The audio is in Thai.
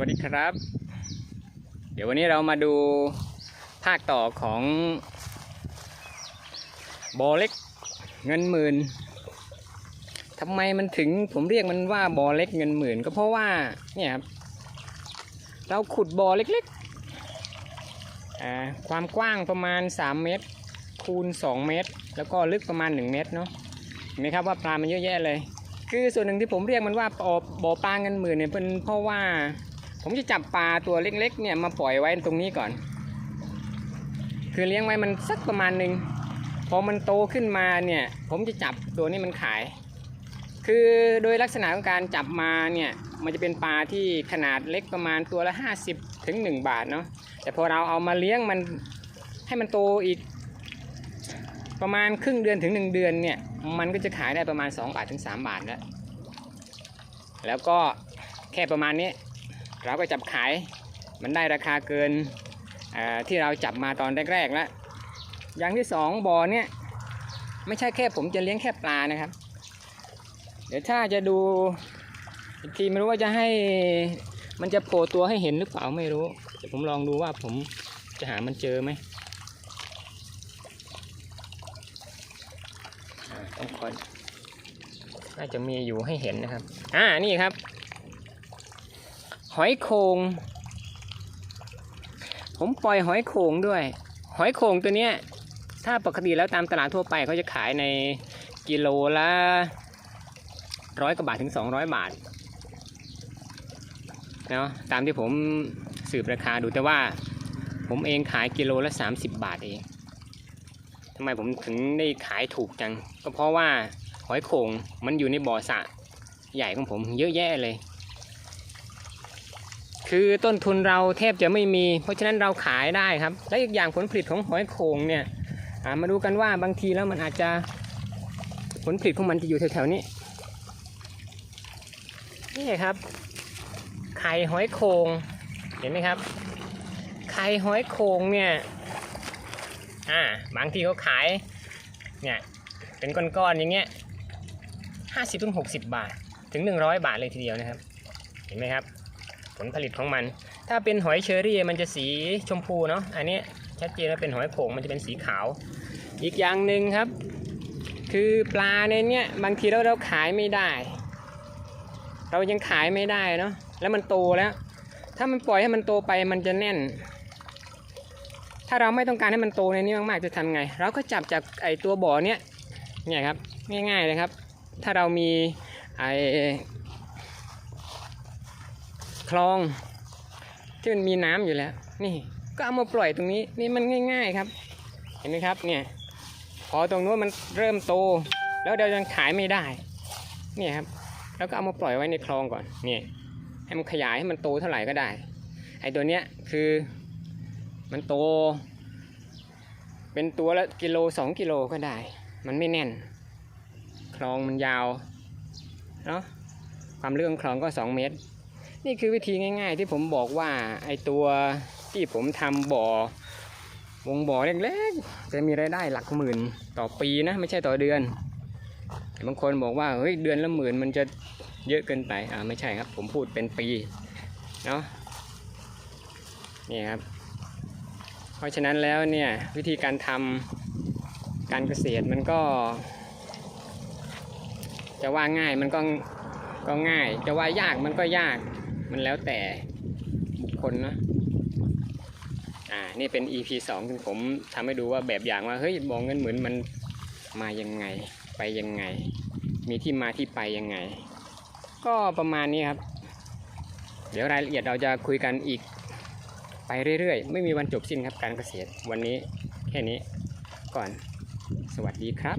วัสดีครับ เดี๋ยววันนี้เรามาดูภาคต่อของบอเล็กเงินหมื่นทำไมมันถึงผมเรียกมันว่าบอเล็กเงินหมื่น ก็เพราะว่าเนี่ยครับเราขุดบอเล็กๆอ่าความกว้างประมาณ 3 เมตร คูณ 2 เมตร แล้วก็ลึกประมาณ 1 เมตรเนาะเห็นไหมครับว่าปลามันเยอะแยะเลยคือส่วนหนึ่งที่ผมเรียกมันว่าบอบ่อปลาเงินหมื่นเนี่ยเป็นเพราะว่า ผมจะจับปลาตัวเล็กๆเนี่ยมาปล่อยไว้ตรงนี้ก่อน คือเลี้ยงไว้มันสักประมาณหนึ่งพอมันโตขึ้นมาเนี่ย ผมจะจับตัวนี้มันขาย คือโดยลักษณะของการจับมาเนี่ยมันจะเป็นปลาที่ขนาดเล็กประมาณตัวละ 50 ถึง 1 บาทเนาะแต่พอเราเอามาเลี้ยงมันให้มันโตอีก ประมาณครึ่งเดือนถึง 1 เดือนเนี่ยมันก็จะขายได้ประมาณ 2 บาทถึง 3 บาทแล้วแล้วก็แค่ประมาณนี้ เราก็จับขายมันได้ราคาเกินที่เราจับมาตอนแรกๆแล้วอย่างที่สองบ่อเนี่ยไม่ใช่แค่ผมจะเลี้ยงแค่ปลานะครับ เดี๋ยวถ้าจะดูอีกทีไม่รู้ว่าจะให้มันจะโผล่ตัวให้เห็นหรือเปล่าไม่รู้เดี๋ยวผมลองดูว่าผมจะหามันเจอไหมอ่าต้องคอยน่าจะมีอยู่ให้เห็นนะครับ อ่านี่ครับ หอยโขงผมปล่อยหอยโขงด้วย หอยโขงตัวเนี้ย ถ้าปกติแล้วตามตลาดทั่วไปเขาจะขายในกิโลละร้อยกว่าบาทถึง 200 บาทเนาะตามที่ผมสืบราคาดูแต่ว่า ผมเองขายกิโลละ 30 บาทเองทำไมผมถึงได้ขายถูกจัง ก็เพราะว่าหอยโข่งมันอยู่ในบ่อสะใหญ่ของผมเยอะแยะเลย คือต้นทุนเราแทบจะไม่มี เพราะฉะนั้นเราขายได้ครับ และอีกอย่างผลผลิตของหอยโข่งเนี่ยมาดูกันว่าบางทีแล้วมันอาจจะผลผลิตของมันจะอยู่แถวๆนี้นี่ครับ ไข่หอยโข่งเห็นไหมครับ ไข่หอยโข่งเนี่ยอ่าบางทีเขาขายเนี่ยเป็นก้อนๆอย่างเงี้ยห้าสิบถึงหกสิบบาทถึงหนึ่งร้อยบาทเลยทีเดียวนะครับ เห็นไหมครับ ผลผลิตของมัน ถ้าเป็นหอยเชอรี่มันจะสีชมพูเนาะอันนี้ชัดเจนว่าเป็นหอยโขงมันจะเป็นสีขาว อีกอย่างหนึ่งครับ คือปลาในเนี้ยบางทีเราเราขายไม่ได้ เรายังขายไม่ได้เนาะแล้วมันโตแล้ว ถ้ามันปล่อยให้มันโตไปมันจะแน่น ถ้าเราไม่ต้องการให้มันโตในนี้มากๆจะทำไง เราก็จับจากไอตัวบ่อเนี้ยเนี่ยครับง่ายๆเลยครับ ถ้าเรามีไอ คลองที่มันมีน้ำอยู่แล้ว นี่ก็เอามาปล่อยตรงนี้นี่มันง่าย ๆครับ เห็นไหมครับเนี่ยพอตรงนู้นมันเริ่มโต แล้วเรายังขายไม่ได้เนี่ยครับแล้วก็เอามาปล่อยไว้ในคลองก่อนเนี่ยให้มันขยายให้มันโตเท่าไหร่ก็ได้ไอตัวเนี้ยคือมันโต เป็นตัวละกิโลสองกิโลก็ได้ มันไม่แน่น คลองมันยาวเนาะความลึกของคลองก็สองเมตร นี่คือวิธีง่าย ๆ ที่ผมบอกว่าไอตัวที่ผมทำบ่อวงบ่อเล็กๆจะมีรายได้หลักหมื่นต่อปีนะ ไม่ใช่ต่อเดือนบางคนบอกว่าเฮ้ยเดือนละหมื่นมันจะเยอะเกินไปอ่าไม่ใช่ครับ ผมพูดเป็นปีเนาะนี่ครับ เพราะฉะนั้นแล้วเนี่ยวิธีการทำการเกษตรมันก็ จะว่าง่ายมันก็ก็ง่าย จะว่ายากมันก็ยาก มันแล้วแต่บุคคลนะอ่านี่เป็น EP 2ที่ผมทำให้ดูว่าแบบอย่างว่าเฮ้ยบองเงินเหมือนมันมายังไงไปยังไง มีที่มาที่ไปยังไง ก็ประมาณนี้ครับ เดี๋ยวรายละเอียดเราจะคุยกันอีกไปเรื่อยๆ ไม่มีวันจบสิ้นครับการเกษตร วันนี้แค่นี้ก่อน สวัสดีครับ